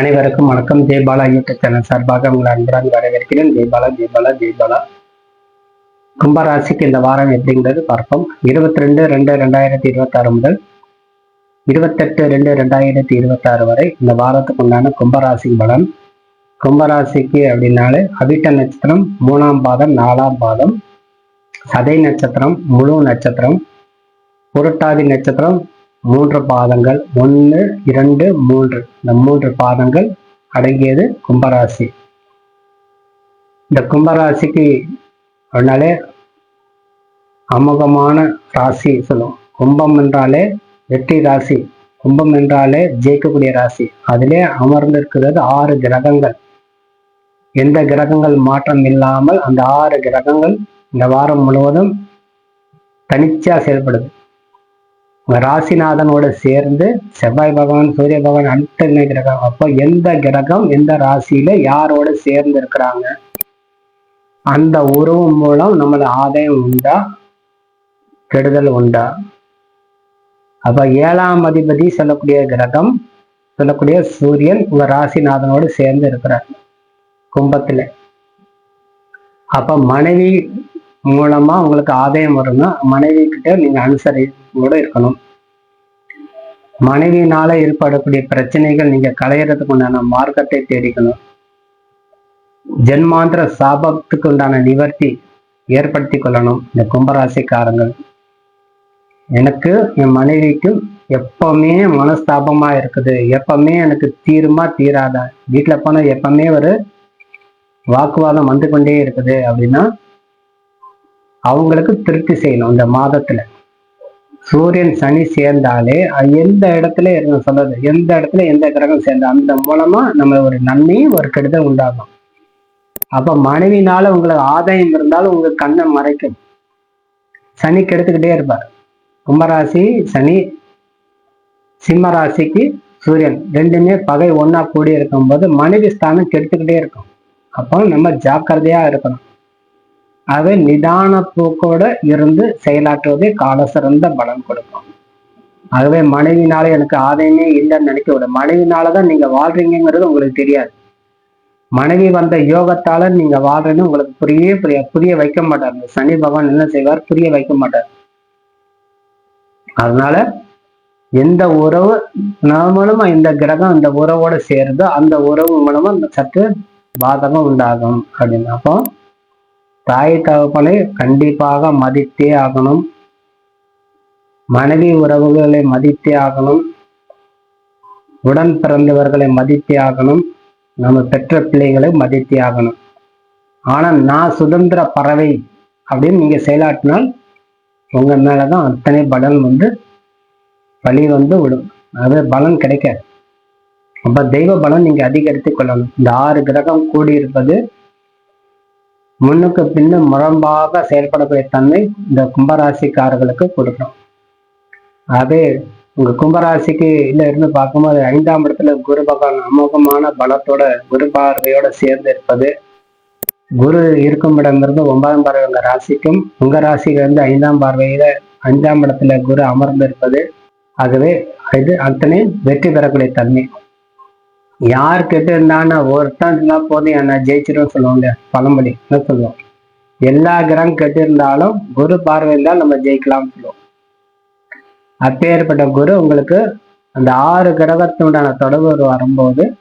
அனைவருக்கும் வணக்கம். Jaibala YouTube channel சார்பாக உங்களை அன்புடன் வரவேற்கிறேன். ஜெய்பாலா ஜெய்பாலா ஜெய்பாலா கும்பராசிக்கு இந்த வாரம் எப்படிங்கிறது பார்ப்போம். இருபத்தி ரெண்டு ரெண்டு ரெண்டாயிரத்தி இருபத்தாறு முதல் இருபத்தெட்டு ரெண்டு ரெண்டாயிரத்தி இருபத்தாறு வரை இந்த வாரத்துக்கு உண்டான கும்பராசி பலன். கும்பராசிக்கு அப்படின்னாலே அவிட்ட நட்சத்திரம் மூணாம் பாதம் நாலாம் பாதம் சதை நட்சத்திரம் முழு நட்சத்திரம் புரட்டாதி நட்சத்திரம் மூன்று பாதங்கள் ஒன்று இரண்டு மூன்று. இந்த மூன்று பாதங்கள் அடங்கியது கும்பராசி. இந்த கும்பராசிக்கு அதனாலே அமோகமான ராசி சொல்லுவோம். கும்பம் என்றாலே வெற்றி ராசி. கும்பம் என்றாலே ஜெயிக்கக்கூடிய ராசி. அதிலே அமர்ந்திருக்கிறது ஆறு கிரகங்கள். எந்த கிரகங்கள் மாற்றம் இல்லாமல் அந்த ஆறு கிரகங்கள் இந்த வாரம் முழுவதும் தனிச்சா செயல்படுது. ராசிநாதனோட சேர்ந்து செவ்வாய் பகவான் சூரிய பகவான் அடுத்த கிரகம். அப்போ எந்த கிரகம் எந்த ராசியில யாரோட சேர்ந்து இருக்கிறாங்க அந்த உறவு மூலம் நம்மள ஆதாயம் உண்டா? கெடுதல் உண்டா? அப்ப ஏழாம் அதிபதி சொல்லக்கூடிய கிரகம் சொல்லக்கூடிய சூரியன் உங்க ராசிநாதனோடு சேர்ந்து இருக்கிறார் கும்பத்துல. அப்ப மனைவி மூலமா உங்களுக்கு ஆதாயம் வரும்னா மனைவி கிட்ட நீங்க அனுசரிப்போட இருக்கணும். மனைவியினால ஏற்படக்கூடிய பிரச்சனைகள் நீங்க களையறதுக்கு உண்டான மார்க்கத்தை தேடிக்கணும். ஜென்மாந்திர சாபத்துக்கு உண்டான நிவர்த்தி ஏற்படுத்தி கொள்ளணும் இந்த கும்பராசிக்காரங்கள் எனக்கு என் மனைவிக்கும் எப்பவுமே மனஸ்தாபமா இருக்குது. எப்பவுமே எனக்கு தீருமா தீராதா. வீட்டுல போனா எப்பவுமே ஒரு வாக்குவாதம் வந்து கொண்டே இருக்குது அப்படின்னா அவங்களுக்கு திருப்தி செய்யணும் இந்த மாதத்துல. சூரியன் சனி சேர்ந்தாலே எந்த இடத்துல சொல்றது? எந்த இடத்துல எந்த கிரகம் சேர்ந்தா? அந்த மூலமா நம்ம ஒரு நன்மையும் ஒரு கெடுதல் உண்டாகும். அப்ப மனைவினால உங்களுக்கு ஆதாயம் இருந்தாலும் உங்க கண்ணை மறைக்கும். சனி கெடுத்துக்கிட்டே இருப்பார். கும்பராசி சனி சிம்ம ராசிக்கு சூரியன். ரெண்டுமே பகை ஒன்னா கூடி இருக்கும்போது மனைவி ஸ்தானம் கெடுத்துக்கிட்டே இருக்கும். அப்போ நம்ம ஜாக்கிரதையா இருக்கணும். அதை நிதான போக்கோட இருந்து செயலாற்றுவதே கால சிறந்த பலன் கொடுக்கும். ஆகவே மனைவினால எனக்கு ஆதாயமே இல்லைன்னு நினைக்க விட மனைவினாலதான் நீங்க வாழ்றீங்கிறது உங்களுக்கு தெரியாது. மனைவி வந்த யோகத்தால நீங்க வாழ்றேன்னு உங்களுக்கு புரிய புரிய புரிய வைக்க மாட்டார். சனி பகவான் என்ன செய்வார்? புரிய வைக்க மாட்டார். அதனால எந்த உறவு நாமளும் இந்த கிரகம் அந்த உறவோட சேருதோ அந்த உறவு மூலமா சற்று பாதகம் உண்டாகும் அப்படின்னு அப்போ தாய் தகப்பனை கண்டிப்பாக மதித்தே ஆகணும். மனைவி உறவுகளை மதித்தே ஆகணும். உடன் பிறந்தவர்களை மதித்தே ஆகணும். நம்ம பெற்ற பிள்ளைகளை மதித்தே ஆகணும். ஆனா நான் சுதந்திர பறவை அப்படின்னு நீங்க செயலாற்றினால் உங்க மேலதான் அத்தனை பலன் வந்து வழி வந்து விடும். அது பலன் கிடைக்காது. அப்ப தெய்வ பலன் நீங்க அதிகரித்துக் கொள்ளணும். இந்த ஆறு கிரகம் கூடியிருப்பது முன்னுக்கு பின்ன முரம்பாக செயல்படக்கூடிய தன்மை இந்த கும்பராசிக்காரர்களுக்கு கொடுக்கும் அதே உங்க கும்பராசிக்கு இல்ல இருந்து பார்க்கும்போது ஐந்தாம் இடத்துல குரு பகவான் அமோகமான பலத்தோட குரு பார்வையோட சேர்ந்து இருப்பது குரு இருக்கும் இடமிருந்து ஒன்பதாம் பார்வை உங்க ராசிக்கும் உங்க ராசியில இருந்து ஐந்தாம் பார்வையில அஞ்சாம் இடத்துல குரு அமர்ந்து இருப்பது ஆகவே இது அத்தனை வெற்றி பெறக்கூடிய தன்மை. யார் கிட்ட இருந்தான்னு ஒருத்தன் இருந்தா போதும் என்ன ஜெயிச்சிடும் சொல்லுவாங்க. பழமொழி. என்ன சொல்லுவோம்? எல்லா கிரகம் கெட்டு இருந்தாலும் குரு பார்வை நம்ம ஜெயிக்கலாம்னு சொல்லுவோம். அப்பேற்பட்ட குரு உங்களுக்கு அந்த ஆறு கிரகத்தினுடான தொடர்பு வரும்போது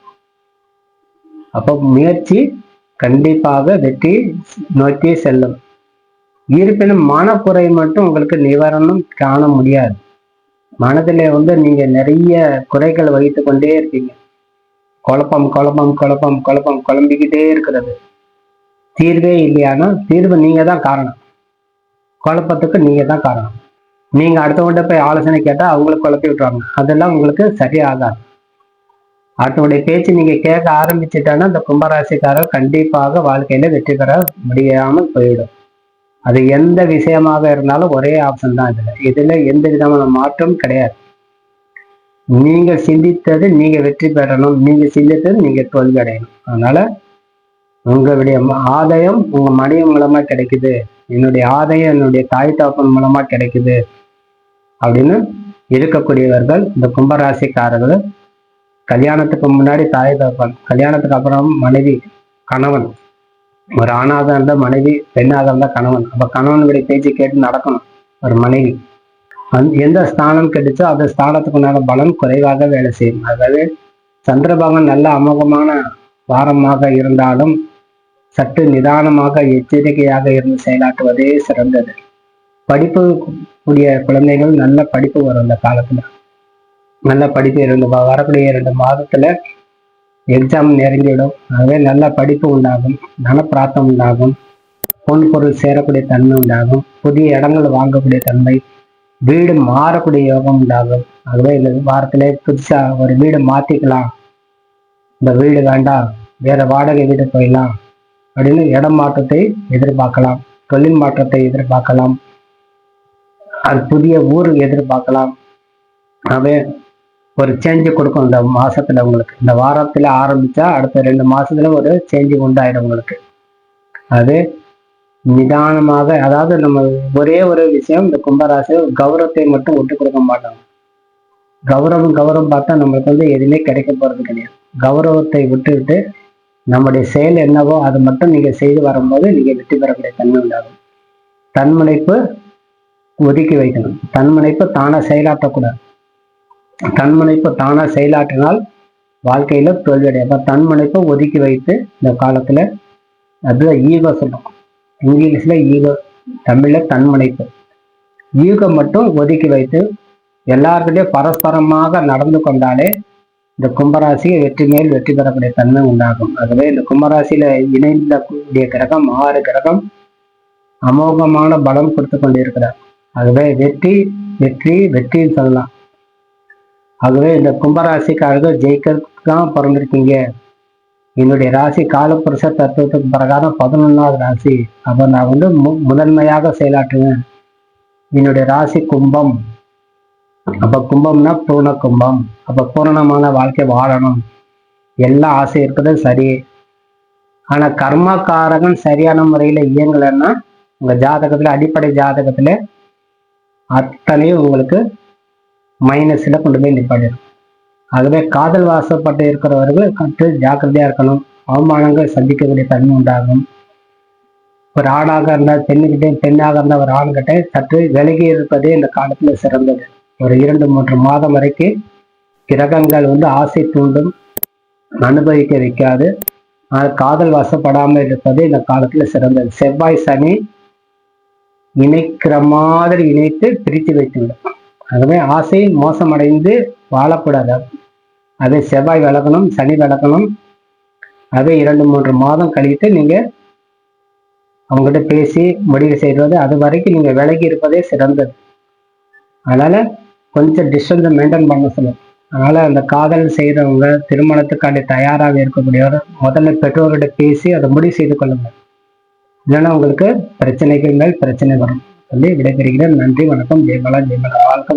அப்போ முயற்சி கண்டிப்பாக வெற்றி நோக்கி செல்லும். இருப்பினும் மனக்குறை மட்டும் உங்களுக்கு நிவாரணம் காண முடியாது. மனதிலே வந்து நீங்க நிறைய குறைகள் வைத்து கொண்டே இருப்பீங்க. குழப்பம் குழப்பம் குழப்பம் குழப்பம் குழம்பிக்கிட்டே இருக்கிறது. தீர்வே இல்லையானா தீர்வு நீங்க தான் காரணம். குழப்பத்துக்கு நீங்க தான் காரணம். நீங்க அடுத்தவங்கிட்ட போய் ஆலோசனை கேட்டா அவங்களுக்கு குழப்பி விட்டுருவாங்க. அதெல்லாம் உங்களுக்கு சரியாகாது. அடுத்தவங்களுடைய பேச்சு நீங்க கேட்க ஆரம்பிச்சுட்டானா அந்த கும்பராசிக்காரர் கண்டிப்பாக வாழ்க்கையில வெற்றி பெற முடியாமல் போயிடும் அது எந்த விஷயமாக இருந்தாலும் ஒரே ஆப்ஷன் தான் இதுல. இதுல எந்த விதமான மாற்றம் கிடையாது. நீங்க சிந்தித்தது நீங்க வெற்றி பெறணும். நீங்க சிந்தித்தது நீங்க தோல்வி அடையணும் அதனால உங்களுடைய ஆதாயம் உங்க மனைவி மூலமா கிடைக்குது. என்னுடைய ஆதாயம் என்னுடைய தாய் தாப்பன் மூலமா கிடைக்குது. அப்படின்னு இருக்கக்கூடியவர்கள் இந்த கும்பராசிக்காரர்கள் கல்யாணத்துக்கு முன்னாடி தாய் தாப்பன் கல்யாணத்துக்கு அப்புறம் மனைவி கணவன். ஒரு ஆணாக இருந்தால் மனைவி பெண்ணாக இருந்தால் கணவன். அப்ப கணவனுடைய பேச்சு கேட்டு நடக்கணும். ஒரு மனைவி. எந்த ஸ்தானம் கிடைச்சோ அந்த ஸ்தானத்துக்கு உண்டான பலன் குறைவாக வேலை செய்யும். அதாவது சந்திரபாகன் நல்ல அமோகமான வாரமாக இருந்தாலும் சற்று நிதானமாக எச்சரிக்கையாக இருந்து செயலாற்றுவதே சிறந்தது. படிப்பு கூடிய குழந்தைகள் நல்ல படிப்பு வரும் இந்த காலத்துல. நல்ல படிப்பு இரண்டு வரக்கூடிய இரண்டு மாதத்துல எக்ஸாம் நெருங்கிவிடும். ஆகவே நல்ல படிப்பு உண்டாகும் தனப்பிராத்தம் உண்டாகும் பொன் பொருள் சேரக்கூடிய தன்மை உண்டாகும் புதிய இடங்கள் வாங்கக்கூடிய தன்மை வீடு மாறக்கூடிய யோகம் உண்டாகும். ஆகவே இந்த வாரத்திலே புதுசா ஒரு வீடு மாத்திக்கலாம். இந்த வீடு வேண்டாம். வேற வாடகை வீடு போயிடலாம். அப்படின்னு இடம் மாற்றத்தை எதிர்பார்க்கலாம். தொழில் மாற்றத்தை எதிர்பார்க்கலாம். அது புதிய ஊர் எதிர்பார்க்கலாம். ஆகவே ஒரு சேஞ்சு கொடுக்கும் இந்த மாசத்துல உங்களுக்கு. இந்த வாரத்துல ஆரம்பிச்சா அடுத்த ரெண்டு மாசத்துல ஒரு சேஞ்சு உண்டாயிடும் உங்களுக்கு. அது நிதானமாக அதாவது நம்ம ஒரே ஒரு விஷயம் இந்த கும்பராசி கௌரவத்தை மட்டும் விட்டு கொடுக்க மாட்டாங்க கௌரவம் கௌரவம் பார்த்தா நம்மளுக்கு வந்து எதுவுமே கிடைக்க போறது கிடையாது. கௌரவத்தை விட்டுவிட்டு நம்முடைய செயல் என்னவோ அதை மட்டும் நீங்க செய்து வரும்போது நீங்க வெற்றி பெறக்கூடிய தன்மை உண்டாகும். தன்முனைப்பு ஒதுக்கி வைக்கணும். தன்முனைப்பு தானா செயலாற்றக்கூடாது. தன்முனைப்பு தானா செயலாற்றினால் வாழ்க்கையில தோல்வியடைய அப்ப தன்முனைப்பை ஒதுக்கி வைத்து இந்த காலத்துல அதுதான் ஈகோ சொல்லும் இங்கிலீஷில் ஈகம் தமிழில் தன்முனைப்பு. ஈகோ மட்டும் ஒதுக்கி வைத்து எல்லார்கிட்டையும் பரஸ்பரமாக நடந்து கொண்டாலே இந்த கும்பராசியை வெற்றி மேல் வெற்றி பெறக்கூடிய தன்மை உண்டாகும். ஆகவே இந்த கும்பராசியில இணைந்த கூடிய கிரகம் ஆறு கிரகம் அமோகமான பலம் கொடுத்து கொண்டிருக்கிறார். ஆகவே வெற்றி வெற்றி வெற்றின்னு சொல்லலாம். ஆகவே இந்த கும்பராசிக்காரர்கள் ஜெயிக்கிறதுக்கு தான் பிறந்திருக்கீங்க. என்னுடைய ராசி காலப்புருஷ தத்துவத்துக்கு பிரகாரம் பதினொன்றாவது ராசி. அப்போ நான் வந்து மு முதன்மையாக செயலாற்றுவேன். என்னுடைய ராசி கும்பம். அப்போ கும்பம்னா பூர்ண கும்பம். அப்போ பூரணமான வாழ்க்கை வாழணும். எல்லா ஆசை இருக்குது சரி. ஆனால் கர்மகாரகன் சரியான முறையில் இயங்கலைன்னா உங்கள் ஜாதகத்தில் அடிப்படை ஜாதகத்தில் அத்தனையும் உங்களுக்கு மைனஸில் கொண்டு போய் நிப்பாடிடும் ஆகவே காதல் வாசப்பட்டு இருக்கிறவர்கள் கற்று ஜாக்கிரதையா இருக்கணும். அவமானங்கள் சந்திக்கக்கூடிய தன்மை உண்டாகும். ஒரு ஆணாக இருந்தால் பெண்ணுகிட்டே பெண்ணாக இருந்தால் ஒரு ஆண்கிட்ட சற்று விலகி இருப்பதே இந்த காலத்துல சிறந்தது. ஒரு இரண்டு மூன்று மாதம் வரைக்கும் கிரகங்கள் வந்து ஆசை தூண்டும் அனுபவிக்க வைக்காது. ஆனால் காதல் வசப்படாமல் இருப்பது இந்த காலத்துல சிறந்தது. செவ்வாய் சனி இணைக்கிற மாதிரி இணைத்து பிரித்து வைத்துவிடும். ஆகவே ஆசை மோசமடைந்து வாழக்கூடாது. அது செவ்வாய் விளக்கணும் சனி விளக்கணும். அது இரண்டு மூன்று மாதம் கழித்து நீங்க அவங்ககிட்ட பேசி முடிவு செய்வது அது வரைக்கும் நீங்க விலகி இருப்பதே சிறந்தது. அதனால கொஞ்சம் டிஸ்டன்ஸை மெயின்டைன் பண்ண சொல்லும் அதனால அந்த காதல் செய்கிறவங்க திருமணத்துக்காண்டி தயாராக இருக்கக்கூடியவர் முதல்ல பெற்றோர்கிட்ட பேசி அதை முடிவு செய்து கொள்ளுங்கள் இல்லைன்னா உங்களுக்கு பிரச்சனைகள் மேல் பிரச்சனை வரும். சொல்லி விடைபெறுகிறேன். நன்றி வணக்கம். ஜெயமலா ஜெயமலா வாழ்க்கை